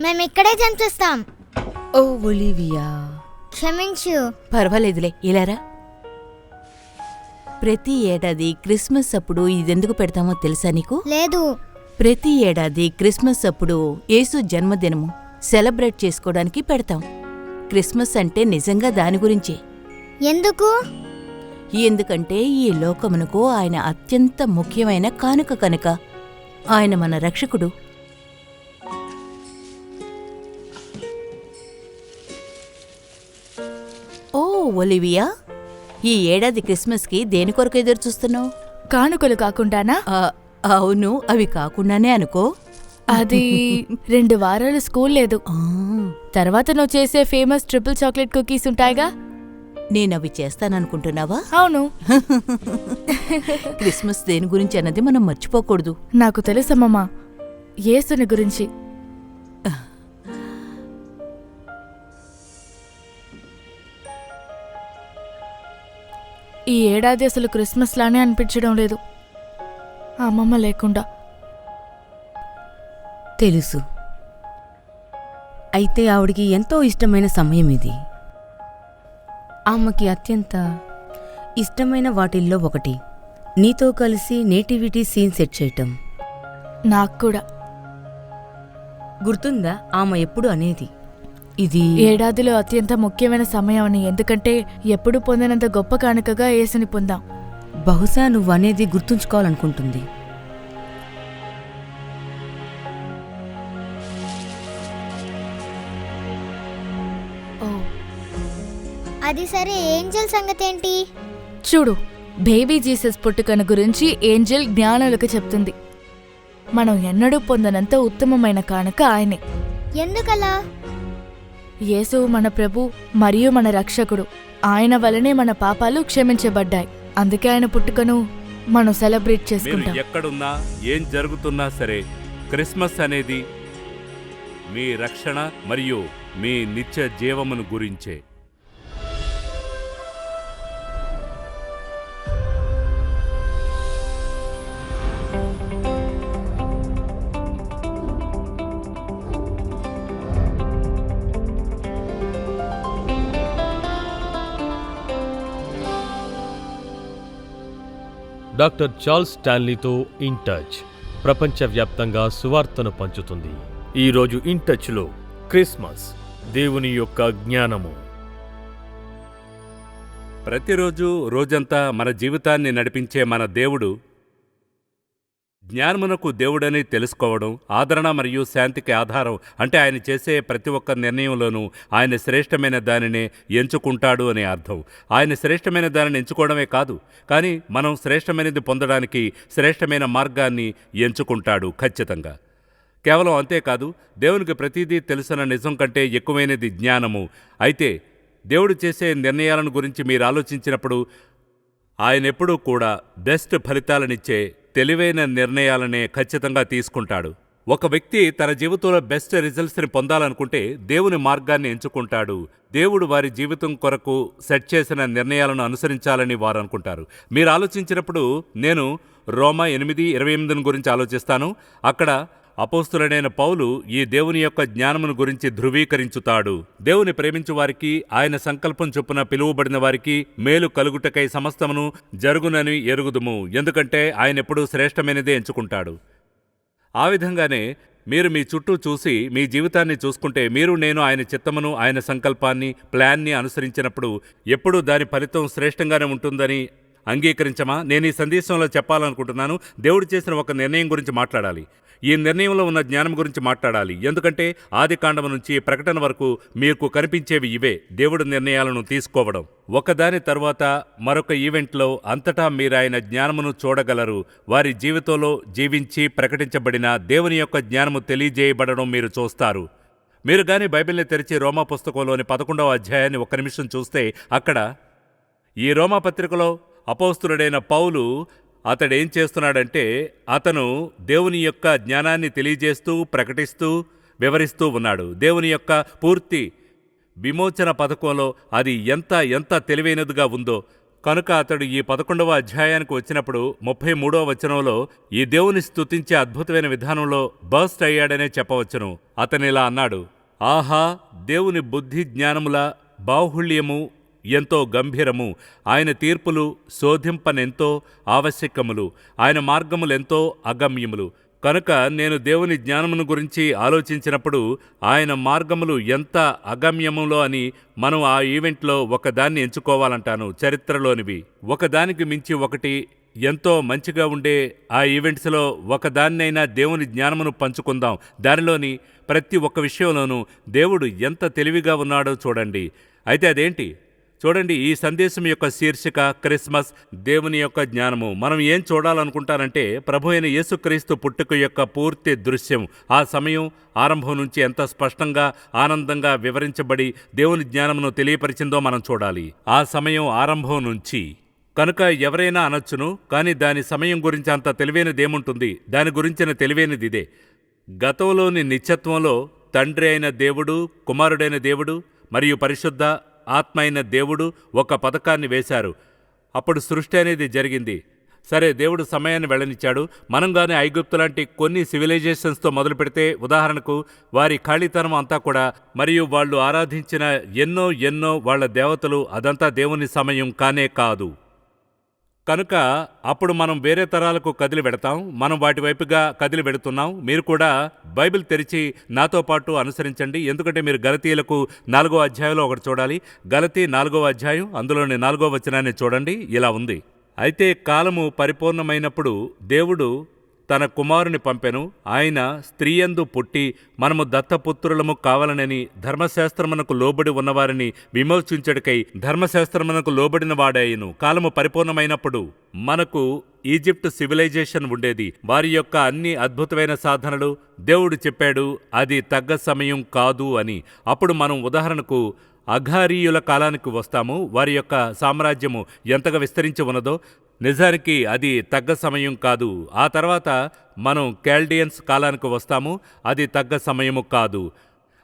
మేము ఇక్కడే చేస్తాం ఓ ఒలివియా. క్షమించు. పర్వాలేదులే ఇలారా? ప్రతి ఏడాది క్రిస్మస్ అప్పుడు ఇదెందుకు పెడతామో తెలుసా నీకు? లేదు. ప్రతి ఏడాది క్రిస్మస్ అప్పుడు యేసు జన్మదినము సెలబ్రేట్ చేసుకోవడానికి పెడతాం. క్రిస్మస్ అంటే నిజంగా దాని గురించే. ఎందుకు? ఎందుకంటే ఈ లోకమునకు ఆయన అత్యంత ముఖ్యమైన కానుక కనుక. ఆయన మన రక్షకుడు. ఓ ఒలివియా ఈ ఏడాది క్రిస్మస్కి దేని కొరకు ఎదురు చూస్తున్నావు? కానుకలు కాకుండానా? అవును అవి కాకుండానే అనుకో. అది రెండు వారాలు స్కూల్ లేదు. తర్వాత నువ్వు చేసే ఫేమస్ ట్రిపుల్ చాక్లెట్ కుకీస్ ఉంటాయిగా? నేనవి చేస్తాననుకుంటున్నావా? అవును. క్రిస్మస్ దేని గురించి అన్నది మనం మర్చిపోకూడదు. నాకు తెలుసమ్మమ్మా యేసుని గురించి. ఈ ఏడాది అసలు క్రిస్మస్ లానే అనిపించడం లేదు. అమ్మమ్మ లేకుండా. తెలుసు. అయితే ఆవిడికి ఎంతో ఇష్టమైన సమయం ఇది. ఆమెకి అత్యంత ఇష్టమైన వాటిల్లో ఒకటి. నీతో కలిసి నేటివిటీ సీన్ సెట్ చేయటం. నాకు కూడా. గుర్తుందా? ఆమె ఎప్పుడు అనేది? ఇది ఏడాదిలో అత్యంత ముఖ్యమైన సమయం అని ఎందుకంటే ఎప్పుడు పొందినంత గొప్ప కానుకగా యేసుని పొందాం. బహుశా నువ్వు అనేది గుర్తుంచుకోవాలనుకుంటుంది. ఓ. అది సరే ఏంజల్ సంగతి ఏంటి చూడు బేబీ జీసస్ పుట్టుకను గురించి ఏంజెల్ జ్ఞానులకు చెప్తుంది. మనం ఎన్నడూ పొందనంత ఉత్తమమైన కానుక ఆయనే. ఎందుకలా? యేసు మన ప్రభు మరియు మన రక్షకుడు. ఆయన వలనే మన పాపాలు క్షమించబడ్డాయి. అందుకే ఆయన పుట్టుకను మనం సెలబ్రేట్ మీరు చేసుకుంటాం ఎక్కడున్నా ఏం జరుగుతున్నా సరే క్రిస్మస్ అనేది మీ రక్షణ మరియు మీ నిత్య జీవమును గురించే. డాక్టర్ చార్ల్స్ స్టాన్లీతో ఇన్ టచ్. ప్రపంచవ్యాప్తంగా సువార్తను పంచుతుంది. ఈరోజు ఇన్ టచ్లో క్రిస్మస్ దేవుని యొక్క జ్ఞానము. ప్రతిరోజు రోజంతా మన జీవితాన్ని నడిపించే మన దేవుడు జ్ఞానమునకు దేవుడని తెలుసుకోవడం ఆదరణ మరియు శాంతికి ఆధారం అంటే ఆయన చేసే ప్రతి ఒక్క నిర్ణయంలోనూ ఆయన శ్రేష్టమైన దానినే ఎంచుకుంటాడు అనే అర్థం. ఆయన శ్రేష్టమైన దానిని ఎంచుకోవడమే కాదు కానీ మనం శ్రేష్టమైనది పొందడానికి శ్రేష్టమైన మార్గాన్ని ఎంచుకుంటాడు ఖచ్చితంగా. కేవలం అంతేకాదు దేవునికి ప్రతిదీ తెలుసన్న నిజం కంటే ఎక్కువైనది జ్ఞానము. అయితే దేవుడు చేసే నిర్ణయాలను గురించి మీరు ఆలోచించినప్పుడు ఆయన ఎప్పుడూ కూడా బెస్ట్ ఫలితాలనిచ్చే తెలివైన నిర్ణయాలనే ఖచ్చితంగా తీసుకుంటాడు. ఒక వ్యక్తి తన జీవితంలో బెస్ట్ రిజల్ట్స్ని పొందాలనుకుంటే దేవుని మార్గాన్ని ఎంచుకుంటాడు. దేవుడు వారి జీవితం కొరకు సెట్ చేసిన నిర్ణయాలను అనుసరించాలని వారు అనుకుంటారు. మీరు ఆలోచించినప్పుడు నేను రోమా ఎనిమిది ఇరవై ఎనిమిదిని గురించి ఆలోచిస్తాను. అక్కడ అపోస్తులనైన పౌలు ఈ దేవుని యొక్క జ్ఞానమును గురించి ధృవీకరించుతాడు. దేవుని ప్రేమించు వారికి ఆయన సంకల్పం చొప్పున పిలువబడిన వారికి మేలు కలుగుటకై సమస్తమును జరుగునని ఎరుగుదుము. ఎందుకంటే ఆయన ఎప్పుడూ శ్రేష్టమైనదే ఎంచుకుంటాడు. ఆ విధంగానే మీరు మీ చుట్టూ చూసి మీ జీవితాన్ని చూసుకుంటే మీరు నేను ఆయన చిత్తమును ఆయన సంకల్పాన్ని ప్లాన్ని అనుసరించినప్పుడు ఎప్పుడూ దాని ఫలితం శ్రేష్టంగానే ఉంటుందని అంగీకరించమా? నేను ఈ సందేశంలో చెప్పాలనుకుంటున్నాను. దేవుడు చేసిన ఒక నిర్ణయం గురించి మాట్లాడాలి. ఈ నిర్ణయంలో ఉన్న జ్ఞానం గురించి మాట్లాడాలి. ఎందుకంటే ఆది కాండం నుంచి ప్రకటన వరకు మీకు కనిపించేవి ఇవే. దేవుడు నిర్ణయాలను తీసుకోవడం. ఒకదాని తర్వాత మరొక ఈవెంట్లో అంతటా మీరాయన జ్ఞానమును చూడగలరు. వారి జీవితంలో జీవించి ప్రకటించబడిన దేవుని యొక్క జ్ఞానము తెలియజేయబడడం మీరు చూస్తారు. మీరు గాని బైబిల్ని తెరిచి రోమా పుస్తకంలోని పదకొండవ అధ్యాయాన్ని ఒక్క నిమిషం చూస్తే అక్కడ ఈ రోమా పత్రికలో అపోస్తులుడైన పౌలు అతడేం చేస్తున్నాడంటే అతను దేవుని యొక్క జ్ఞానాన్ని తెలియజేస్తూ ప్రకటిస్తూ వివరిస్తూ ఉన్నాడు. దేవుని యొక్క పూర్తి విమోచన పథకంలో అది ఎంత ఎంత తెలివైనదిగా ఉందో. కనుక అతడు ఈ పదకొండవ అధ్యాయానికి వచ్చినప్పుడు ముప్పై మూడవ వచనంలో ఈ దేవుని స్తుతించే అద్భుతమైన విధానంలో బస్ట్ అయ్యాడనే చెప్పవచ్చును. అతనిలా అన్నాడు ఆహా దేవుని బుద్ధి జ్ఞానముల బాహుళ్యము ఎంతో గంభీరము. ఆయన తీర్పులు శోధింపనెంతో ఆవశ్యకములు. ఆయన మార్గములెంతో అగమ్యములు. కనుక నేను దేవుని జ్ఞానమును గురించి ఆలోచించినప్పుడు ఆయన మార్గములు ఎంత అగమ్యములో అని మనం ఆ ఈవెంట్లో ఒకదాన్ని ఎంచుకోవాలంటాను చరిత్రలోనివి. ఒకదానికి మించి ఒకటి ఎంతో మంచిగా ఉండే ఆ ఈవెంట్స్లో ఒకదాన్నైనా దేవుని జ్ఞానమును పంచుకుందాం. దానిలోని ప్రతి ఒక్క విషయంలోనూ దేవుడు ఎంత తెలివిగా ఉన్నాడో చూడండి. అయితే అదేంటి? చూడండి ఈ సందేశం యొక్క శీర్షిక క్రిస్మస్ దేవుని యొక్క జ్ఞానము. మనం ఏం చూడాలనుకుంటానంటే ప్రభు అయిన యేసుక్రీస్తు పుట్టుక యొక్క పూర్తి దృశ్యం. ఆ సమయం ఆరంభం నుంచి ఎంత స్పష్టంగా ఆనందంగా వివరించబడి దేవుని జ్ఞానమును తెలియపరిచిందో మనం చూడాలి. ఆ సమయం ఆరంభం నుంచి. కనుక ఎవరైనా అనొచ్చును కానీ దాని సమయం గురించి అంత తెలివైనదేముంటుంది దాని గురించిన తెలివైనది ఇదే. గతంలోని నిత్యత్వంలో తండ్రి అయిన దేవుడు కుమారుడైన దేవుడు మరియు పరిశుద్ధ ఆత్మ అయిన దేవుడు ఒక పథకాన్ని వేశారు. అప్పుడు సృష్టి అనేది జరిగింది. సరే దేవుడు సమయాన్ని వెళ్ళనిచ్చాడు. మనం కానీ ఐగుప్తు లాంటి కొన్ని సివిలైజేషన్స్తో మొదలు పెడితే ఉదాహరణకు వారి ఖాళీతనం అంతా కూడా మరియు వాళ్ళు ఆరాధించిన ఎన్నో ఎన్నో వాళ్ళ దేవతలు అదంతా దేవుని సమయం కానే కాదు. కనుక అప్పుడు మనం వేరే తరాలకు కదిలి పెడతాం మనం వాటి వైపుగా కదిలి పెడుతున్నాం మీరు కూడా బైబిల్ తెరిచి నాతో పాటు అనుసరించండి. ఎందుకంటే మీరు గలతీయులకు నాలుగో అధ్యాయంలో ఒకటి చూడాలి. గలతీ నాలుగో అధ్యాయం అందులోని నాలుగో వచనాన్ని చూడండి. ఇలా ఉంది. అయితే కాలము పరిపూర్ణమైనప్పుడు దేవుడు తన కుమారుని పంపెను. ఆయన స్త్రీయందు పుట్టి మనము దత్తపుత్రులము కావాలనని ధర్మశాస్త్రమునకు లోబడి ఉన్నవారిని విమోచించడికై ధర్మశాస్త్రమునకు లోబడిన వాడాయను. కాలము పరిపూర్ణమైనప్పుడు మనకు ఈజిప్ట్ సివిలైజేషన్ ఉండేది. వారి యొక్క అన్ని అద్భుతమైన సాధనలు దేవుడు చెప్పాడు అది తగ్గ సమయం కాదు అని. అప్పుడు మనం ఉదాహరణకు అఘారీయుల కాలానికి వస్తాము. వారి యొక్క సామ్రాజ్యము ఎంతగా విస్తరించి ఉన్నదో నిజానికి అది తగ్గ సమయం కాదు. ఆ తర్వాత మనం క్యాల్డియన్స్ కాలానికి వస్తాము అది తగ్గ సమయము కాదు.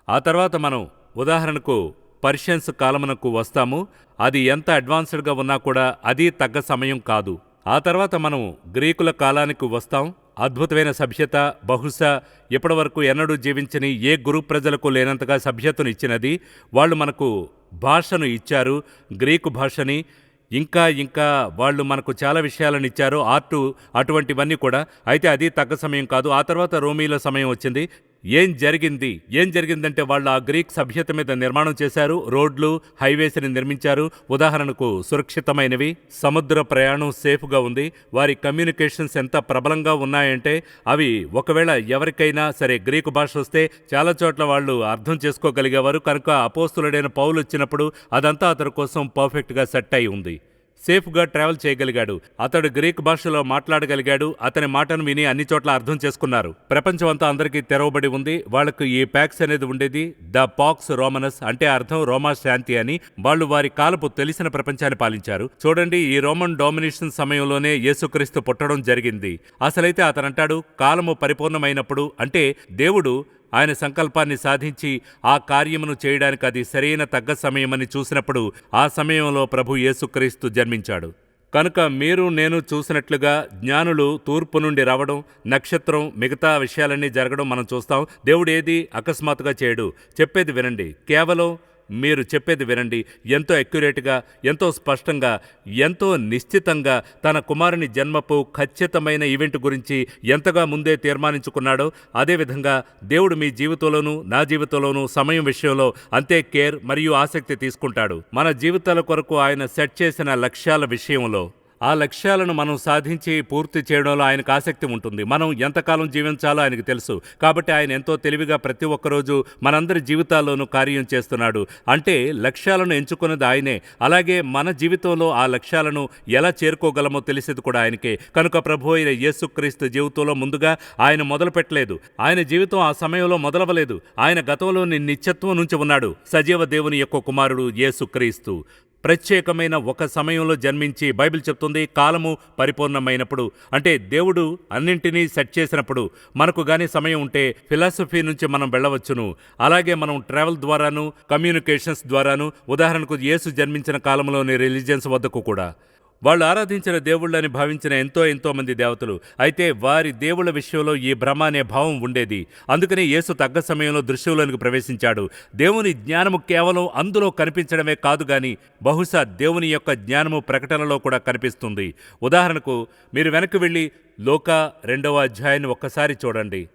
ఆ తర్వాత మనం ఉదాహరణకు పర్షియన్స్ కాలమునకు వస్తాము అది ఎంత అడ్వాన్స్డ్గా ఉన్నా కూడా అది తగ్గ సమయం కాదు. ఆ తర్వాత మనం గ్రీకుల కాలానికి వస్తాం. అద్భుతమైన సభ్యత బహుశా ఇప్పటివరకు ఎన్నడూ జీవించని ఏ గురు ప్రజలకు లేనంతగా సభ్యతను ఇచ్చినది. వాళ్ళు మనకు భాషను ఇచ్చారు గ్రీకు భాషని ఇంకా ఇంకా వాళ్ళు మనకు చాలా విషయాలను ఇచ్చారు. ఆర్టు అటువంటివన్నీ కూడా. అయితే అది తగ్గ సమయం కాదు. ఆ తర్వాత రోమీల సమయం వచ్చింది. ఏం జరిగింది? ఏం జరిగిందంటే వాళ్ళు ఆ గ్రీక్ సభ్యత మీద నిర్మాణం చేశారు. రోడ్లు హైవేస్ని నిర్మించారు. ఉదాహరణకు సురక్షితమైనవి సముద్ర ప్రయాణం సేఫ్గా ఉంది. వారి కమ్యూనికేషన్స్ ఎంత ప్రబలంగా ఉన్నాయంటే అవి ఒకవేళ ఎవరికైనా సరే గ్రీకు భాష వస్తే చాలా చోట్ల వాళ్ళు అర్థం చేసుకోగలిగేవారు. కనుక అపోస్తులుడైన పౌలు వచ్చినప్పుడు అదంతా అతని కోసం పర్ఫెక్ట్గా సెట్ అయి ఉంది. సేఫ్గా ట్రావెల్ చేయగలిగాడు. అతడు గ్రీక్ భాషలో మాట్లాడగలిగాడు. అతని మాటను విని అన్ని చోట్ల అర్థం చేసుకున్నారు. ప్రపంచం అంతా అందరికీ తెరవబడి ఉంది. వాళ్ళకు ఈ ప్యాక్స్ అనేది ఉండేది. ద పాక్స్ రోమనస్ అంటే అర్థం రోమా శాంతి అని. వాళ్ళు వారి కాలపు తెలిసిన ప్రపంచాన్ని పాలించారు. చూడండి ఈ రోమన్ డామినేషన్ సమయంలోనే యేసుక్రీస్తు పుట్టడం జరిగింది. అసలైతే అతనంటాడు కాలము పరిపూర్ణమైనప్పుడు అంటే దేవుడు ఆయన సంకల్పాన్ని సాధించి ఆ కార్యమును చేయడానికి అది సరైన తగ్గ సమయమని చూసినప్పుడు ఆ సమయంలో ప్రభు యేసుక్రీస్తు జన్మించాడు. కనుక మీరు నేను చూసినట్లుగా జ్ఞానులు తూర్పు నుండి రావడం నక్షత్రం మిగతా విషయాలన్నీ జరగడం మనం చూస్తాం. దేవుడు ఏది అకస్మాత్తుగా చేయడు. చెప్పేది వినండి. కేవలం మీరు చెప్పేది వినండి. ఎంతో అక్యురేట్గా ఎంతో స్పష్టంగా ఎంతో నిశ్చితంగా తన కుమారుని జన్మపు ఖచ్చితమైన ఈవెంట్ గురించి ఎంతగా ముందే తీర్మానించుకున్నాడో అదేవిధంగా దేవుడు మీ జీవితంలోనూ నా జీవితంలోనూ సమయం విషయంలో అంతే కేర్ మరియు ఆసక్తి తీసుకుంటాడు. మన జీవితాల కొరకు ఆయన సెట్ చేసిన లక్ష్యాల విషయంలో. ఆ లక్ష్యాలను మనం సాధించి పూర్తి చేయడంలో ఆయనకు ఆసక్తి ఉంటుంది. మనం ఎంతకాలం జీవించాలో ఆయనకు తెలుసు. కాబట్టి ఆయన ఎంతో తెలివిగా ప్రతి ఒక్కరోజు మనందరి జీవితాల్లోనూ కార్యం చేస్తున్నాడు. అంటే లక్ష్యాలను ఎంచుకున్నది ఆయనే. అలాగే మన జీవితంలో ఆ లక్ష్యాలను ఎలా చేరుకోగలమో తెలిసేది కూడా ఆయనకే. కనుక ప్రభు అయిన యేసుక్రీస్తు జీవితంలో ముందుగా ఆయన మొదలు పెట్టలేదు ఆయన జీవితం ఆ సమయంలో మొదలవలేదు ఆయన గతంలోని నిత్యత్వం నుంచి ఉన్నాడు. సజీవ దేవుని యొక్క కుమారుడు యేసుక్రీస్తు. ప్రత్యేకమైన ఒక సమయంలో జన్మించి బైబిల్ చెప్తుంది కాలము పరిపూర్ణమైనప్పుడు. అంటే దేవుడు అన్నింటినీ సెట్ చేసినప్పుడు మనకు గాని సమయం ఉంటే ఫిలాసఫీ నుంచి మనం వెళ్ళవచ్చును. అలాగే మనం ట్రావెల్ ద్వారాను కమ్యూనికేషన్స్ ద్వారాను ఉదాహరణకు యేసు జన్మించిన కాలంలోని రిలీజియన్స్ వద్దకు కూడా. వాళ్ళు ఆరాధించిన దేవుళ్ళని భావించిన ఎంతో ఎంతో మంది దేవతలు. అయితే వారి దేవుళ్ళ విషయంలో ఈ భ్రమ అనే భావం ఉండేది. అందుకనే యేసు తగ్గ సమయంలో దృశ్యంలోనికి ప్రవేశించాడు. దేవుని జ్ఞానము కేవలం అందులో కనిపించడమే కాదు గాని బహుశా దేవుని యొక్క జ్ఞానము ప్రకటనలో కూడా కనిపిస్తుంది. ఉదాహరణకు మీరు వెనక్కి వెళ్ళి లోక రెండవ అధ్యాయాన్ని ఒక్కసారి చూడండి.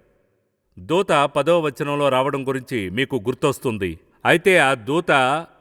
దూత పదవ వచనంలో రావడం గురించి మీకు గుర్తొస్తుంది. అయితే ఆ దూత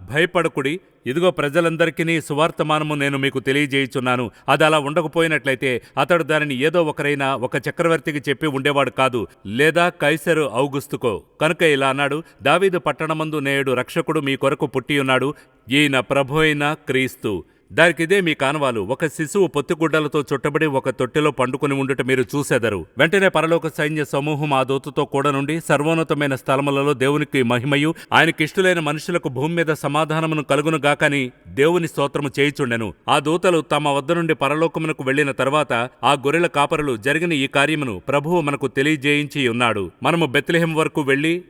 భయపడకుడి ఇదిగో ప్రజలందరికీ సువార్తమానము నేను మీకు తెలియజేయుచున్నాను. అది అలా ఉండకపోయినట్లయితే అతడు దానిని ఏదో ఒకరైనా ఒక చక్రవర్తికి చెప్పి ఉండేవాడు కాదు. లేదా కైసరు ఔగుస్తుకో. కనుక ఇలా అన్నాడు. దావీదు పట్టణమందు నేడు రక్షకుడు మీ కొరకు పుట్టియున్నాడు. ఈయన ప్రభు అయిన క్రీస్తు. దానికిదే మీ కానవాలు. ఒక శిశువు పొత్తిగుడ్డలతో చుట్టబడి ఒక తొట్టెలో పండుకుని ఉండుట మీరు చూసేదరు. వెంటనే పరలోక సైన్య సమూహం ఆ దూతతో కూడా నుండి సర్వోన్నతమైన స్థలములలో దేవునికి మహిమయు ఆయనకిష్టులైన మనుషులకు భూమి మీద సమాధానమును కలుగునుగాకని దేవుని స్తోత్రము చేయుచుండెను. ఆ దూతలు తమ వద్ద నుండి పరలోకమునకు వెళ్ళిన తర్వాత ఆ గొర్రెల కాపరులు జరిగిన ఈ కార్యమును ప్రభువు మనకు తెలియజేయించి ఉన్నాడు. మనము బెత్లెహెం వరకు వెళ్ళి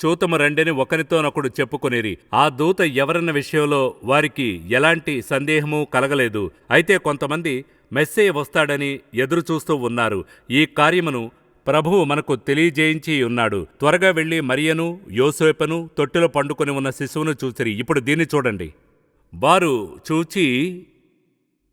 చూతము రండని ఒకరితోనొకడు చెప్పుకొనిరి. ఆ దూత ఎవరన్న విషయంలో వారికి ఎలాంటి సందేహము కలగలేదు. అయితే కొంతమంది మెస్సే వస్తాడని ఎదురుచూస్తూ ఉన్నారు. ఈ కార్యమును ప్రభువు మనకు తెలియజేయించి ఉన్నాడు. త్వరగా వెళ్ళి మరియను యోసేపను తొట్టిలో పండుకొని ఉన్న శిశువును చూసిరి. ఇప్పుడు దీన్ని చూడండి. వారు చూచి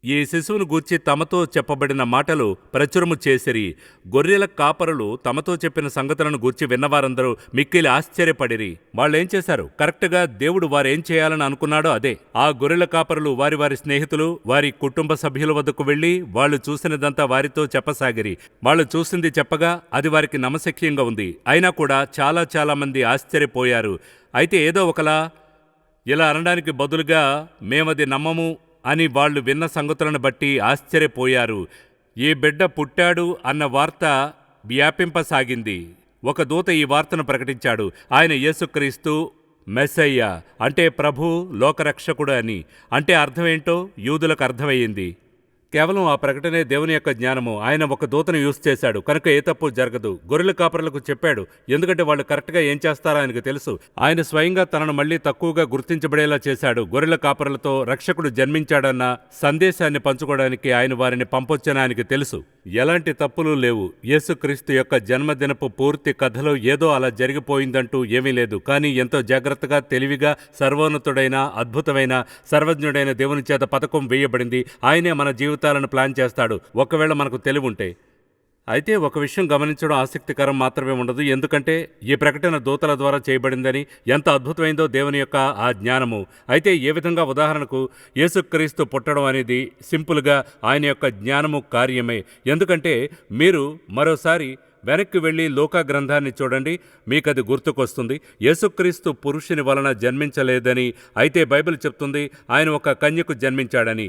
ఈ శిశువును గూర్చి తమతో చెప్పబడిన మాటలు ప్రచురము చేసిరి. గొర్రెల కాపరులు తమతో చెప్పిన సంగతులను గూర్చి విన్నవారందరూ మిక్కిలి ఆశ్చర్యపడిరి. వాళ్ళేం చేశారు? కరెక్ట్గా దేవుడు వారేం చేయాలని అనుకున్నాడో అదే. ఆ గొర్రెల కాపరులు వారి వారి స్నేహితులు వారి కుటుంబ సభ్యుల వద్దకు వెళ్ళి వాళ్ళు చూసినదంతా వారితో చెప్పసాగిరి. వాళ్ళు చూసింది చెప్పగా అది వారికి నమశక్యంగా ఉంది. అయినా కూడా చాలా చాలా మంది ఆశ్చర్యపోయారు. అయితే ఏదో ఒకలా ఇలా అనడానికి బదులుగా మేమది నమ్మము అని వాళ్ళు విన్న సంగతులను బట్టి ఆశ్చర్యపోయారు. ఈ బిడ్డ పుట్టాడు అన్న వార్త వ్యాపింపసాగింది. ఒక దూత ఈ వార్తను ప్రకటించాడు. ఆయన యేసుక్రీస్తు మెస్సయ్య. అంటే ప్రభు లోకరక్షకుడు అని. అంటే అర్థమేంటో యూదులకు అర్థమయ్యింది. కేవలం ఆ ప్రకటనే దేవుని యొక్క జ్ఞానము. ఆయన ఒక దూతను యూస్ చేశాడు. కనుక ఏ తప్పు జరగదు. గొర్రెల కాపరులకు చెప్పాడు. ఎందుకంటే వాళ్ళు కరెక్ట్గా ఏం చేస్తారో ఆయనకు తెలుసు. ఆయన స్వయంగా తనను మళ్ళీ తక్కువగా గుర్తించబడేలా చేశాడు. గొర్రెల కాపరులతో రక్షకుడు జన్మించాడన్న సందేశాన్ని పంచుకోవడానికి ఆయన వారిని పంపొచ్చని ఆయనకు తెలుసు. ఎలాంటి తప్పులు లేవు. యేసుక్రీస్తు యొక్క జన్మదినపు పూర్తి కథలో ఏదో అలా జరిగిపోయిందంటూ ఏమీ లేదు. కానీ ఎంతో జాగ్రత్తగా తెలివిగా సర్వోన్నతుడైన అద్భుతమైన సర్వజ్ఞుడైన దేవుని చేత పథకం వేయబడింది. ఆయనే మన జీవితం జీవితాలను ప్లాన్ చేస్తాడు. ఒకవేళ మనకు తెలివి ఉంటే అయితే ఒక విషయం గమనించడం ఆసక్తికరం మాత్రమే ఉండదు. ఎందుకంటే ఈ ప్రకటన దూతల ద్వారా చేయబడిందని ఎంత అద్భుతమైందో దేవుని యొక్క ఆ జ్ఞానము. అయితే ఏ విధంగా ఉదాహరణకు యేసుక్రీస్తు పుట్టడం అనేది సింపుల్గా ఆయన యొక్క జ్ఞానము కార్యమే. ఎందుకంటే మీరు మరోసారి వెనక్కి వెళ్ళి లోకా గ్రంథాన్ని చూడండి. మీకది గుర్తుకొస్తుంది. యేసుక్రీస్తు పురుషుని వలన జన్మించలేదని అయితే బైబిల్ చెప్తుంది. ఆయన ఒక కన్యకు జన్మించాడని.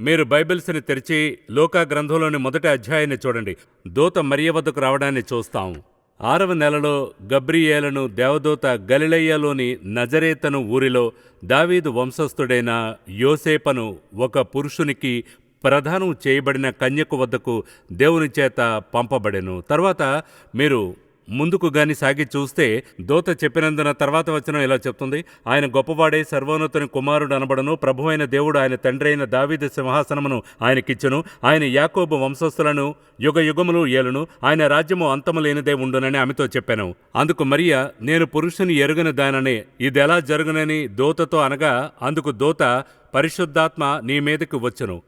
మీరు బైబిల్స్ని తెరిచి లోకా గ్రంథంలోని మొదటి అధ్యాయాన్ని చూడండి. దూత మరియ వద్దకు రావడాన్ని చూస్తాం. ఆరవ నెలలో గబ్రియేలను దేవదూత గలిలయ్యలోని నజరేతను ఊరిలో దావీదు వంశస్థుడైన యోసేపను ఒక పురుషునికి ప్రధానం చేయబడిన కన్యకు వద్దకు దేవుని చేత పంపబడెను. తర్వాత మీరు ముందుకు గాని సాగి చూస్తే దోత చెప్పినందున తర్వాత వచ్చిన ఇలా చెప్తుంది. ఆయన గొప్పవాడే సర్వోన్నతుని కుమారుడు అనబడను. ప్రభువైన దేవుడు ఆయన తండ్రి అయిన దావీద సింహాసనమును ఆయనకిచ్చును. ఆయన యాకోబు వంశస్థులను యుగ యుగములు ఏలును. ఆయన రాజ్యము అంతము లేనిదే ఉండునని ఆమెతో చెప్పాను. అందుకు మరియా నేను పురుషుని ఎరుగని దానని. ఇదెలా జరుగునని దోతతో అనగా అందుకు దోత పరిశుద్ధాత్మ నీ మీదకి వచ్చును.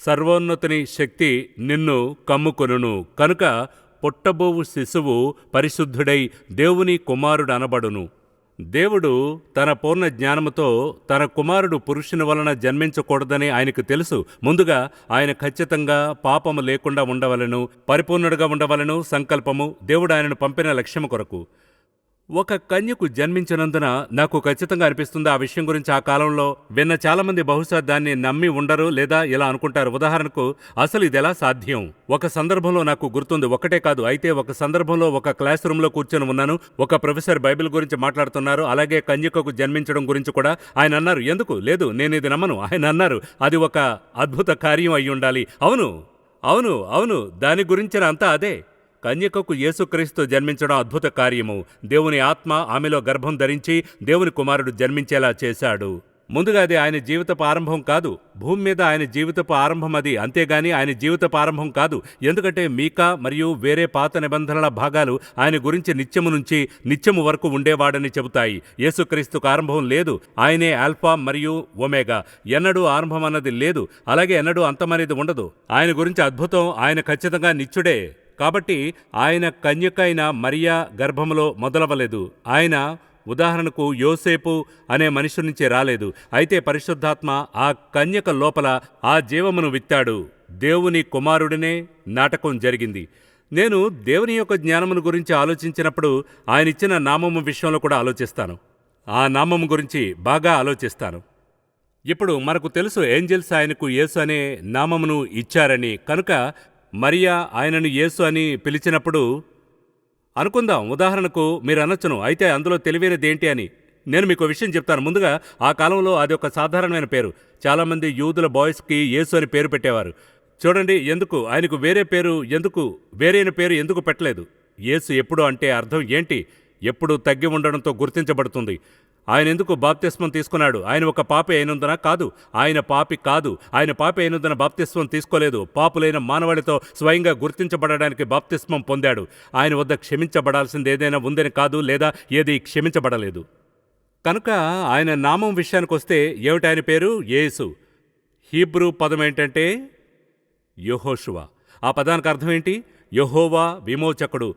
సర్వోన్నతుని శక్తి నిన్ను కమ్ముకొనును. కనుక పుట్టబోవు శిశువు పరిశుద్ధుడై దేవుని కుమారుడు అనబడును దేవుడు తన పూర్ణ జ్ఞానముతో తన కుమారుడు పురుషుని వలన జన్మించకూడదని ఆయనకు తెలుసు. ముందుగా ఆయన ఖచ్చితంగా పాపము లేకుండా ఉండవలను పరిపూర్ణుడుగా ఉండవలను సంకల్పము దేవుడు ఆయనను పంపిన లక్ష్యము కొరకు. ఒక కన్యకు జన్మించినందున నాకు ఖచ్చితంగా అనిపిస్తుంది ఆ విషయం గురించి ఆ కాలంలో? విన్న చాలామంది బహుశా దాన్ని నమ్మి ఉండరు లేదా ఇలా అనుకుంటారు. ఉదాహరణకు అసలు ఇది ఎలా సాధ్యం? ఒక సందర్భంలో నాకు గుర్తుంది. ఒకటే కాదు అయితే ఒక సందర్భంలో ఒక క్లాస్ రూమ్లో కూర్చొని ఉన్నాను. ఒక ప్రొఫెసర్ బైబిల్ గురించి మాట్లాడుతున్నారు. అలాగే కన్యకకు జన్మించడం గురించి కూడా ఆయన అన్నారు. ఎందుకు? లేదు నేను ఇది నమ్మను. ఆయన అన్నారు అది ఒక అద్భుత కార్యం అయి ఉండాలి అవును అవును అవును. దాని గురించిన అంతా అదే. కన్యకకు యేసుక్రీస్తు జన్మించడం అద్భుత కార్యము. దేవుని ఆత్మ ఆమెలో గర్భం ధరించి దేవుని కుమారుడు జన్మించేలా చేశాడు. ముందుగా అది ఆయన జీవితపు ఆరంభం కాదు. భూమి మీద ఆయన జీవితపు ఆరంభం అది. అంతేగాని ఆయన జీవితపు ఆరంభం కాదు. ఎందుకంటే మీకా మరియు వేరే పాత నిబంధనల భాగాలు ఆయన గురించి నిత్యము నుంచి నిత్యము వరకు ఉండేవాడని చెబుతాయి. యేసుక్రీస్తుకు ఆరంభం లేదు. ఆయనే ఆల్ఫా మరియు ఒమేగా. ఎన్నడూ ఆరంభం అన్నది లేదు. అలాగే ఎన్నడూ అంతమనేది ఉండదు. ఆయన గురించి అద్భుతం ఆయన ఖచ్చితంగా నిత్యుడే. కాబట్టి ఆయన కన్యకైన మరియా గర్భములో మొదలవలేదు. ఆయన ఉదాహరణకు యోసేపు అనే మనిషి నుంచి రాలేదు. అయితే పరిశుద్ధాత్మ ఆ కన్యక లోపల ఆ జీవమును విత్తాడు. దేవుని కుమారుడినే నాటకం జరిగింది. నేను దేవుని యొక్క జ్ఞానమును గురించి ఆలోచించినప్పుడు ఆయన ఇచ్చిన నామము విషయంలో కూడా ఆలోచిస్తాను. ఆ నామము గురించి బాగా ఆలోచిస్తాను. ఇప్పుడు మనకు తెలుసు ఏంజెల్స్ ఆయనకు యేసు అనే నామమును ఇచ్చారని. కనుక మరియా ఆయనను యేసు అని పిలిచినప్పుడు అనుకుందాం ఉదాహరణకు మీరు అనొచ్చును అయితే అందులో తెలివైనదేంటి అని. నేను మీకు ఒక విషయం చెప్తాను. ముందుగా ఆ కాలంలో అది ఒక సాధారణమైన పేరు. చాలామంది యూదుల బాయ్స్కి యేసు అని పేరు పెట్టేవారు. చూడండి ఎందుకు? ఆయనకు వేరే పేరు ఎందుకు? వేరైన పేరు ఎందుకు పెట్టలేదు? యేసు ఎప్పుడు అంటే అర్థం ఏంటి? ఎప్పుడు తగ్గి ఉండడంతో గుర్తించబడుతుంది. ఆయన ఎందుకు బాప్తిస్మం తీసుకున్నాడు? ఆయన ఒక పాపి అయినందున కాదు. ఆయన పాపి కాదు. ఆయన పాపి అయినందున బాప్తిస్మం తీసుకోలేదు. పాపులైన మానవాళితో స్వయంగా గుర్తించబడడానికి బాప్తిస్మం పొందాడు. ఆయన వద్ద క్షమించబడాల్సింది ఏదైనా ఉందని కాదు లేదా ఏది క్షమించబడలేదు. కనుక ఆయన నామం విషయానికి వస్తే ఏమిటి ఆయన పేరు? యేసు. హీబ్రూ పదం ఏంటంటే యహోషువా. ఆ పదానికి అర్థం ఏంటి? యెహోవా విమోచకుడు.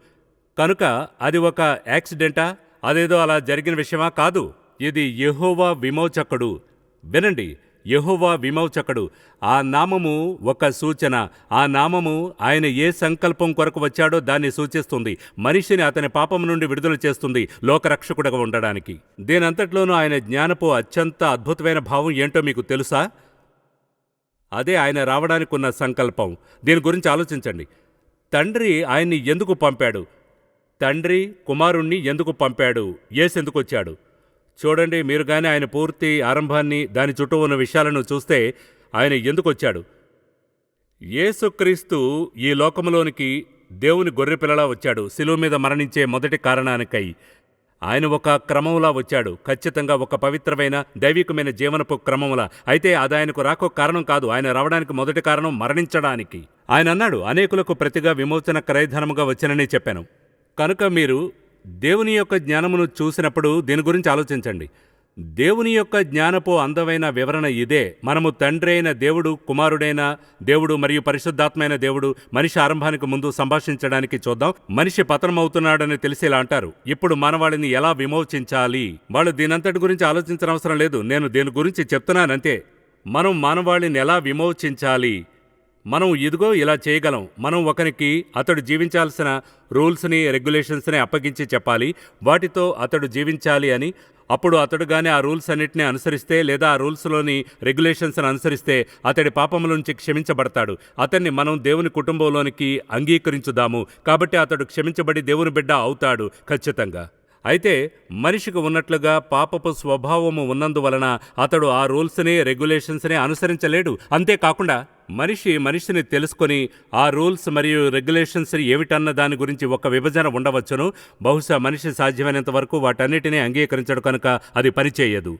కనుక అది ఒక యాక్సిడెంటా? అదేదో అలా జరిగిన విషయమా? కాదు. ఇది యెహోవా విమోచకుడు. వినండి యహోవా విమోచకుడు. ఆ నామము ఒక సూచన. ఆ నామము ఆయన ఏ సంకల్పం కొరకు వచ్చాడో దాన్ని సూచిస్తుంది. మనిషిని అతని పాపం నుండి విడుదల చేస్తుంది లోకరక్షకుడుగా ఉండడానికి. దీనంతట్లోనూ ఆయన జ్ఞానపు అత్యంత అద్భుతమైన భావం ఏంటో మీకు తెలుసా? అదే ఆయన రావడానికి ఉన్న సంకల్పం. దీని గురించి ఆలోచించండి. తండ్రి ఆయన్ని ఎందుకు పంపాడు? తండ్రి కుమారుణ్ణి ఎందుకు పంపాడు? ఏసెందుకు వచ్చాడు? చూడండి మీరు కానీ ఆయన పూర్తి ఆరంభాన్ని దాని చుట్టూ ఉన్న విషయాలను చూస్తే ఆయన ఎందుకు వచ్చాడు యేసుక్రీస్తు ఈ లోకములోనికి దేవుని గొర్రెపిల్లలా వచ్చాడు. శిలువ మీద మరణించే మొదటి కారణానికై ఆయన ఒక క్రమంలా వచ్చాడు. ఖచ్చితంగా ఒక పవిత్రమైన దైవికమైన జీవనపు క్రమములా. అయితే అది ఆయనకు రాకో కారణం కాదు. ఆయన రావడానికి మొదటి కారణం మరణించడానికి. ఆయన అన్నాడు అనేకులకు ప్రతిగా విమోచన క్రయధనముగా వచ్చిననే చెప్పాను. కనుక మీరు దేవుని యొక్క జ్ఞానమును చూసినప్పుడు దీని గురించి ఆలోచించండి. దేవుని యొక్క జ్ఞానపు అందమైన వివరణ ఇదే. మనము తండ్రి అయిన దేవుడు కుమారుడైన దేవుడు మరియు పరిశుద్ధాత్మైన దేవుడు మనిషి ఆరంభానికి ముందు సంభాషించడానికి చూద్దాం. మనిషి పతనమవుతున్నాడని తెలిసి ఇలా అంటారు. ఇప్పుడు మానవాళిని ఎలా విమోచించాలి? వాళ్ళు దీనంతటి గురించి ఆలోచించనవసరం లేదు. నేను దీని గురించి చెప్తున్నానంతే. మనం మానవాళిని ఎలా విమోచించాలి? మనం ఇదిగో ఇలా చేయగలం. మనం ఒకరికి అతడు జీవించాల్సిన రూల్స్ని రెగ్యులేషన్స్ని అప్పగించి చెప్పాలి. వాటితో అతడు జీవించాలి అని అప్పుడు అతడు కానీ ఆ రూల్స్ అన్నిటిని అనుసరిస్తే లేదా ఆ రూల్స్లోని రెగ్యులేషన్స్ని అనుసరిస్తే అతడి పాపముల నుంచి క్షమించబడతాడు. అతన్ని మనం దేవుని కుటుంబంలోనికి అంగీకరించుదాము. కాబట్టి అతడు క్షమించబడి దేవుని బిడ్డ అవుతాడు ఖచ్చితంగా. అయితే మనిషికి ఉన్నట్లుగా పాపపు స్వభావము ఉన్నందువలన అతడు ఆ రూల్స్ని రెగ్యులేషన్స్ని అనుసరించలేడు. అంతేకాకుండా మనిషి మనిషిని తెలుసుకొని ఆ రూల్స్ మరియు రెగ్యులేషన్స్ ఏమిటన్న దాని గురించి ఒక విభజన ఉండవచ్చును. బహుశా మనిషి సాధ్యమైనంత వరకు వాటన్నిటినీ అంగీకరించడు కనుక అది పనిచేయదు.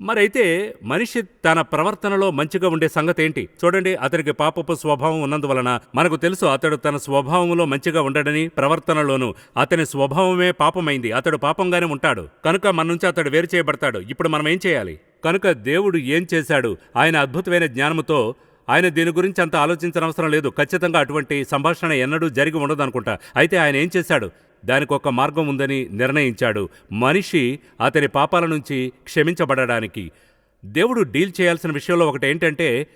మరైతే మనిషి తన ప్రవర్తనలో మంచిగా ఉండే సంగతి ఏంటి? చూడండి అతనికి పాపపు స్వభావం ఉన్నందువలన మనకు తెలుసు అతడు తన స్వభావంలో మంచిగా ఉండడని ప్రవర్తనలోను అతని స్వభావమే పాపమైంది అతడు పాపంగానే ఉంటాడు. కనుక మన నుంచి అతడు వేరు చేయబడతాడు. ఇప్పుడు మనం ఏం చేయాలి? కనుక దేవుడు ఏం చేశాడు? ఆయన అద్భుతమైన జ్ఞానముతో ఆయన దీని గురించి అంత ఆలోచించనవసరం లేదు. ఖచ్చితంగా అటువంటి సంభాషణ ఎన్నడూ జరిగి ఉండదనుకుంటా అయితే ఆయన ఏం చేశాడు? దానికి ఒక మార్గం ఉందని నిర్ణయించాడు. మనిషి అతని పాపాల నుంచి క్షమించబడడానికి. దేవుడు డీల్ చేయాల్సిన విషయంలో ఒకటి ఏంటంటే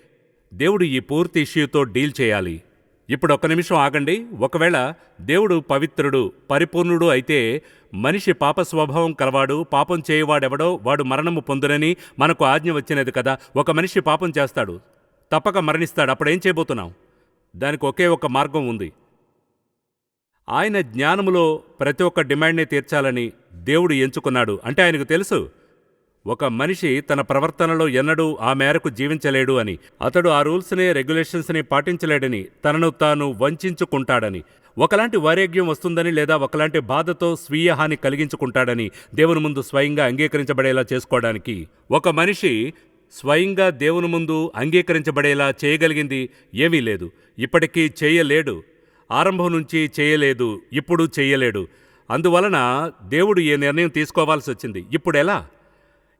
దేవుడు ఈ పూర్తి ఇష్యూతో డీల్ చేయాలి. ఇప్పుడు ఒక్క నిమిషం ఆగండి. ఒకవేళ దేవుడు పవిత్రుడు పరిపూర్ణుడు అయితే మనిషి పాప స్వభావం కలవాడు పాపం చేయవాడెవడో వాడు మరణము పొందునని మనకు ఆజ్ఞ వచ్చినది కదా. ఒక మనిషి పాపం చేస్తాడు. తప్పక మరణిస్తాడు. అప్పుడేం చేయబోతున్నాం దానికి ఒకే ఒక మార్గం ఉంది. ఆయన జ్ఞానములో ప్రతి ఒక్క డిమాండ్ని తీర్చాలని దేవుడు ఎంచుకున్నాడు. అంటే ఆయనకు తెలుసు ఒక మనిషి తన ప్రవర్తనలో ఎన్నడూ ఆ మేరకు జీవించలేడు అని. అతడు ఆ రూల్స్ని రెగ్యులేషన్స్ని పాటించలేడని తనను తాను వంచుకుంటాడని. ఒకలాంటి వైరాగ్యం వస్తుందని లేదా ఒకలాంటి బాధతో స్వీయ హాని కలిగించుకుంటాడని దేవుని ముందు స్వయంగా అంగీకరించబడేలా చేసుకోవడానికి ఒక మనిషి స్వయంగా దేవుని ముందు అంగీకరించబడేలా చేయగలిగింది ఏమీ లేదు. ఇప్పటికీ చేయలేడు. ఆరంభం నుంచి చేయలేదు. ఇప్పుడు చేయలేడు. అందువలన దేవుడు ఏ నిర్ణయం తీసుకోవాల్సి వచ్చింది? ఇప్పుడెలా?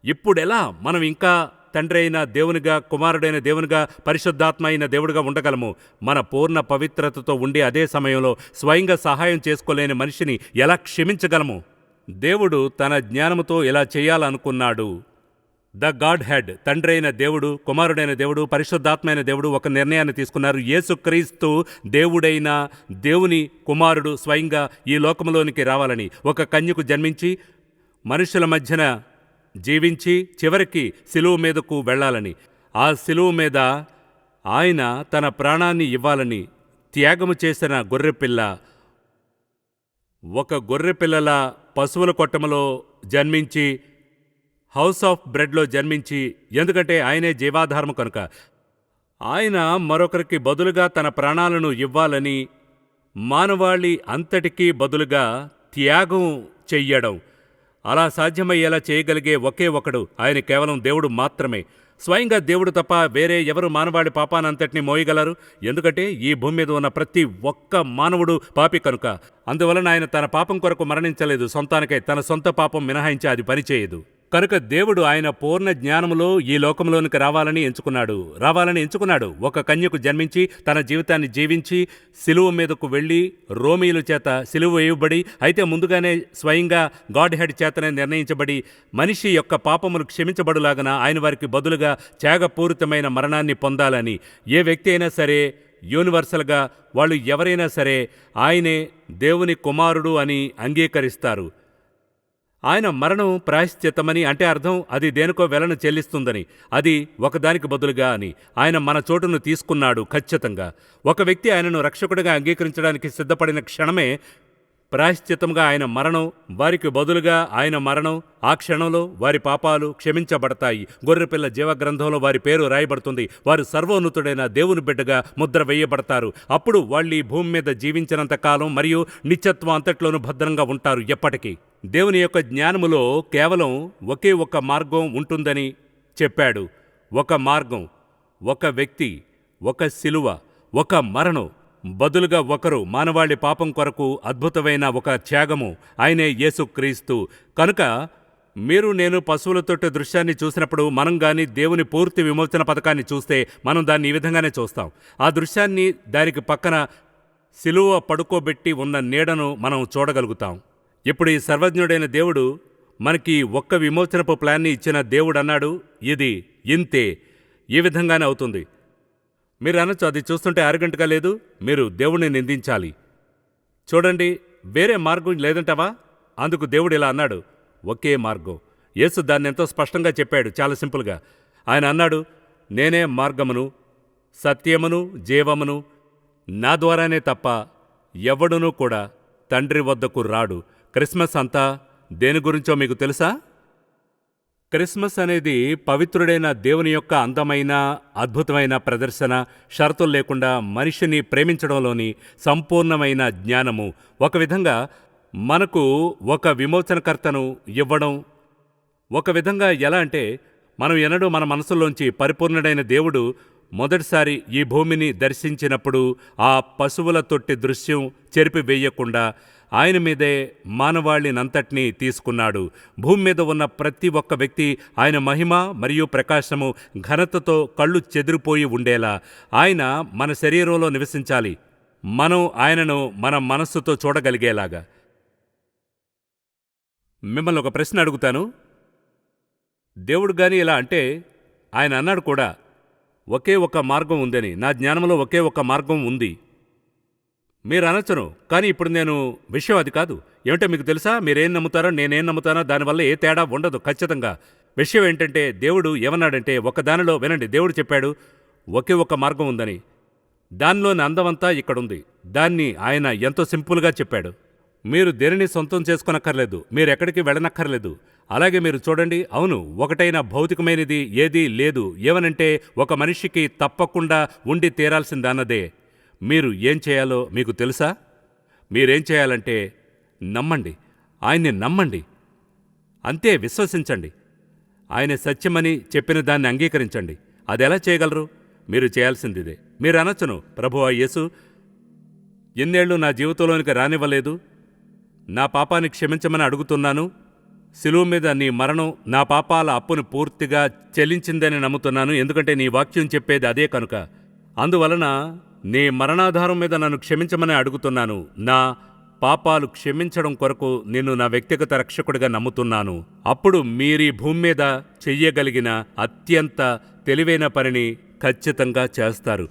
ఇప్పుడెలా మనం ఇంకా తండ్రి అయిన దేవునిగా కుమారుడైన దేవునిగా పరిశుద్ధాత్మ అయిన దేవుడిగా ఉండగలము? మన పూర్ణ పవిత్రతతో ఉండి అదే సమయంలో స్వయంగా సహాయం చేసుకోలేని మనిషిని ఎలా క్షమించగలము? దేవుడు తన జ్ఞానముతో ఇలా చేయాలనుకున్నాడు. ద గాడ్ హెడ్ తండ్రి అయిన దేవుడు కుమారుడైన దేవుడు పరిశుద్ధాత్మైన దేవుడు ఒక నిర్ణయాన్ని తీసుకున్నారు. యేసుక్రీస్తు దేవుడైన దేవుని కుమారుడు స్వయంగా ఈ లోకంలోనికి రావాలని ఒక కన్యకు జన్మించి మనుషుల మధ్యన జీవించి చివరికి శిలువ మీదకు వెళ్ళాలని ఆ శిలువు మీద ఆయన తన ప్రాణాన్ని ఇవ్వాలని త్యాగము చేసిన గొర్రెపిల్ల ఒక గొర్రెపిల్లల పశువుల కొట్టములో జన్మించి హౌస్ ఆఫ్ బ్రెడ్లో జన్మించి ఎందుకంటే ఆయనే జీవాధారము కనుక. ఆయన మరొకరికి బదులుగా తన ప్రాణాలను ఇవ్వాలని మానవాళి అంతటికీ బదులుగా త్యాగం చెయ్యడం. అలా సాధ్యమయ్యేలా చేయగలిగే ఒకే ఒకడు ఆయన కేవలం దేవుడు మాత్రమే. స్వయంగా దేవుడు తప్ప వేరే ఎవరు మానవాడి పాపానంతటిని మోయగలరు? ఎందుకంటే ఈ భూమి మీద ఉన్న ప్రతి ఒక్క మానవుడు పాపి కనుక. అందువలన ఆయన తన పాపం కొరకు మరణించలేదు సొంతానికై తన సొంత పాపం మినహాయించి అది పనిచేయదు. కనుక దేవుడు ఆయన పూర్ణ జ్ఞానములో ఈ లోకంలోనికి రావాలని ఎంచుకున్నాడు. రావాలని ఎంచుకున్నాడు. ఒక కన్యకు జన్మించి తన జీవితాన్ని జీవించి సిలువ మీదకు వెళ్ళి రోమీయుల చేత సిలువ వేయబడి అయితే ముందుగానే స్వయంగా గాడ్ హెడ్ చేతనే నిర్ణయించబడి మనిషి యొక్క పాపములు క్షమించబడులాగన ఆయన వారికి బదులుగా త్యాగపూరితమైన మరణాన్ని పొందాలని. ఏ వ్యక్తి అయినా సరే యూనివర్సల్గా వాళ్ళు ఎవరైనా సరే ఆయనే దేవుని కుమారుడు అని అంగీకరిస్తారు. ఆయన మరణం ప్రాయశ్చిత్తమని అంటే అర్థం అది దేనికో వెలను చెల్లిస్తుందని అది ఒకదానికి బదులుగా అని. ఆయన మన చోటును తీసుకున్నాడు ఖచ్చితంగా. ఒక వ్యక్తి ఆయనను రక్షకుడిగా అంగీకరించడానికి సిద్ధపడిన క్షణమే ప్రాయశ్చిత్తంగా ఆయన మరణం వారికి బదులుగా ఆయన మరణం ఆ క్షణంలో వారి పాపాలు క్షమించబడతాయి. గొర్రెపిల్ల జీవగ్రంథంలో వారి పేరు రాయబడుతుంది. వారు సర్వోన్నతుడైన దేవుని బిడ్డగా ముద్ర వేయబడతారు. అప్పుడు వాళ్ళు ఈ భూమి మీద జీవించినంత కాలం మరియు నిత్యత్వం అంతట్లోనూ భద్రంగా ఉంటారు ఎప్పటికీ. దేవుని యొక్క జ్ఞానములో కేవలం ఒకే ఒక మార్గం ఉంటుందని చెప్పాడు. ఒక మార్గం ఒక వ్యక్తి ఒక శిలువ ఒక మరణం. బదులుగా ఒకరు మానవాళి పాపం కొరకు అద్భుతమైన ఒక త్యాగము ఆయనే యేసుక్రీస్తు కనుక మీరు నేను పశువుల దృశ్యాన్ని చూసినప్పుడు మనం గాని దేవుని పూర్తి విమోచన పథకాన్ని చూస్తే మనం దాన్ని ఈ విధంగానే చూస్తాం. ఆ దృశ్యాన్ని దానికి పక్కన సిలువ పడుకోబెట్టి ఉన్న నీడను మనం చూడగలుగుతాం. ఇప్పుడు ఈ సర్వజ్ఞుడైన దేవుడు మనకి ఒక్క విమోచనపు ప్లాన్ని ఇచ్చిన దేవుడు అన్నాడు ఇది ఇంతే. ఈ విధంగానే అవుతుంది. మీరు అనొచ్చు అది చూస్తుంటే అరగంటగా లేదు మీరు దేవుణ్ణి నిందించాలి. చూడండి వేరే మార్గం లేదంటావా? అందుకు దేవుడు ఇలా అన్నాడు. ఒకే మార్గం. యేసు దాన్ని ఎంతో స్పష్టంగా చెప్పాడు చాలా సింపుల్గా. ఆయన అన్నాడు నేనే మార్గమును సత్యమును జీవమును నా ద్వారానే తప్ప ఎవడునూ కూడా తండ్రి వద్దకు రాడు. క్రిస్మస్ అంతా దేని గురించో మీకు తెలుసా? క్రిస్మస్ అనేది పవిత్రుడైన దేవుని యొక్క అందమైన అద్భుతమైన ప్రదర్శన షరతులు లేకుండా మనిషిని ప్రేమించడంలోని సంపూర్ణమైన జ్ఞానము. ఒక విధంగా మనకు ఒక విమోచనకర్తను ఇవ్వడం ఒక విధంగా ఎలా అంటే మనం ఎన్నడూ మన మనసులోంచి పరిపూర్ణుడైన దేవుడు మొదటిసారి ఈ భూమిని దర్శించినప్పుడు ఆ పశువుల తొట్టి దృశ్యం చెరిపి వేయకుండా ఆయన మీదే మానవాళినంతటినీ తీసుకున్నాడు. భూమి మీద ఉన్న ప్రతి ఒక్క వ్యక్తి ఆయన మహిమ మరియు ప్రకాశము ఘనతతో కళ్ళు చెదిరిపోయి ఉండేలా. ఆయన మన శరీరంలో నివసించాలి. మనం ఆయనను మన మనస్సుతో చూడగలిగేలాగా. మిమ్మల్ని ఒక ప్రశ్న అడుగుతాను. దేవుడు గాని ఇలా అంటే ఆయన అన్నాడు కూడా ఒకే ఒక మార్గం ఉందని. నా జ్ఞానంలో ఒకే ఒక మార్గం ఉంది. మీరు అనొచ్చును కానీ ఇప్పుడు నేను విషయం అది కాదు. ఏమిటో మీకు తెలుసా? మీరేం నమ్ముతారో నేనేం నమ్ముతానో దానివల్ల ఏ తేడా ఉండదు ఖచ్చితంగా. విషయం ఏంటంటే దేవుడు ఏమన్నాడంటే ఒక దానిలో వినండి దేవుడు చెప్పాడు ఒకే ఒక మార్గం ఉందని. దానిలోని అందమంతా ఇక్కడుంది. దాన్ని ఆయన ఎంతో సింపుల్గా చెప్పాడు. మీరు దేనిని సొంతం చేసుకునక్కర్లేదు మీరు ఎక్కడికి వెళ్ళనక్కర్లేదు. అలాగే మీరు చూడండి అవును ఒకటైన భౌతికమైనది ఏదీ లేదు. ఏమనంటే ఒక మనిషికి తప్పకుండా ఉండి తీరాల్సిందన్నదే. మీరు ఏం చేయాలో మీకు తెలుసా? మీరేం చేయాలంటే నమ్మండి. ఆయన్ని నమ్మండి. అంతే విశ్వసించండి. ఆయన సత్యమని చెప్పిన దాన్ని అంగీకరించండి. అది ఎలా చేయగలరు? మీరు చేయాల్సిందిదే. మీరు అనొచ్చును ప్రభువా యేసు ఎన్నేళ్ళు నా జీవితంలోనికి రానివ్వలేదు. నా పాపాన్ని క్షమించమని అడుగుతున్నాను. సిలువు మీద నీ మరణం నా పాపాల అప్పును పూర్తిగా చెల్లించిందని నమ్ముతున్నాను. ఎందుకంటే నీ వాక్యం చెప్పేది అదే కనుక. అందువలన నీ మరణాధారం మీద నన్ను క్షమించమని అడుగుతున్నాను. నా పాపాలు క్షమించడం కొరకు నిన్ను నా వ్యక్తిగత రక్షకుడిగా నమ్ముతున్నాను. అప్పుడు మీరీ భూమి మీద చెయ్యగలిగిన అత్యంత తెలివైన పనిని ఖచ్చితంగా చేస్తారు.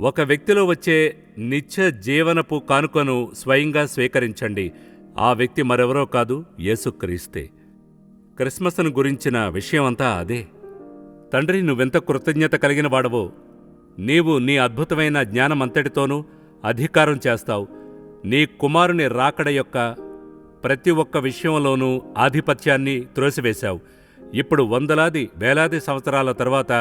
ఒక వ్యక్తిలో వచ్చే నిత్య జీవనపు కానుకను స్వయంగా స్వీకరించండి. ఆ వ్యక్తి మరెవరో కాదు యేసుక్రీస్తే. క్రిస్మస్ను గురించిన విషయం అంతా అదే. తండ్రి నువ్వెంత కృతజ్ఞత కలిగిన వాడవో నీవు నీ అద్భుతమైన జ్ఞానమంతటితోనూ అధికారం చేస్తావు. నీ కుమారుని రాకడ యొక్క ప్రతి ఒక్క విషయంలోనూ ఆధిపత్యాన్ని త్రోసివేశావు. ఇప్పుడు వందలాది వేలాది సంవత్సరాల తర్వాత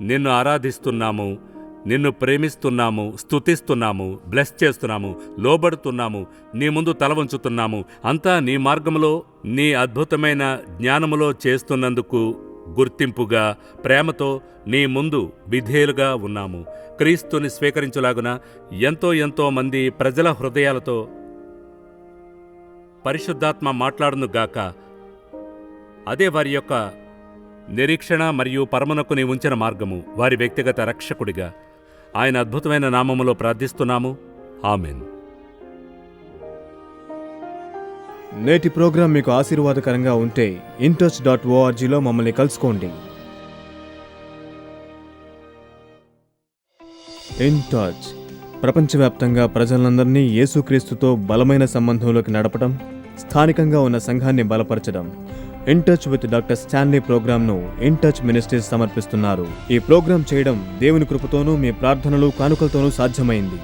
నిన్ను ఆరాధిస్తున్నాము నిన్ను ప్రేమిస్తున్నాము స్తుతిస్తున్నాము బ్లెస్ చేస్తున్నాము లోబడుతున్నాము నీ ముందు తల వంచుతున్నాము. అంతా నీ మార్గములో నీ అద్భుతమైన జ్ఞానములో చేస్తున్నందుకు గుర్తింపుగా ప్రేమతో నీ ముందు విధేయులుగా ఉన్నాము. క్రీస్తుని స్వీకరించులాగున ఎంతో ఎంతో మంది ప్రజల హృదయాలతో పరిశుద్ధాత్మ మాట్లాడునుగాక అదే వారి యొక్క నిరీక్షణ మరియు పరమునకు నీ ఉంచిన మార్గము. వారి వ్యక్తిగత రక్షకుడిగా. ఆయన అద్భుతమైన నామములో ప్రార్థిస్తున్నాము. ఆమెన్. నేటి ప్రోగ్రాం మీకు ఆశీర్వాదకరంగా ఉంటే ఇంటచ్ డాట్ ఓఆర్జీలో మమ్మల్ని కలుసుకోండి. ఇన్ ప్రపంచవ్యాప్తంగా ప్రజలందరినీ యేసుక్రీస్తుతో బలమైన సంబంధంలోకి నడపడం స్థానికంగా ఉన్న సంఘాన్ని బలపరచడం. In touch with doctor Stanley ప్రోగ్రామ్ను ఇన్ టచ్ మినిస్ట్రీస్ సమర్పిస్తున్నారు. ఈ ప్రోగ్రాం చేయడం దేవుని కృపతోనూ మీ ప్రార్థనలు కానుకలతోనూ సాధ్యమైంది.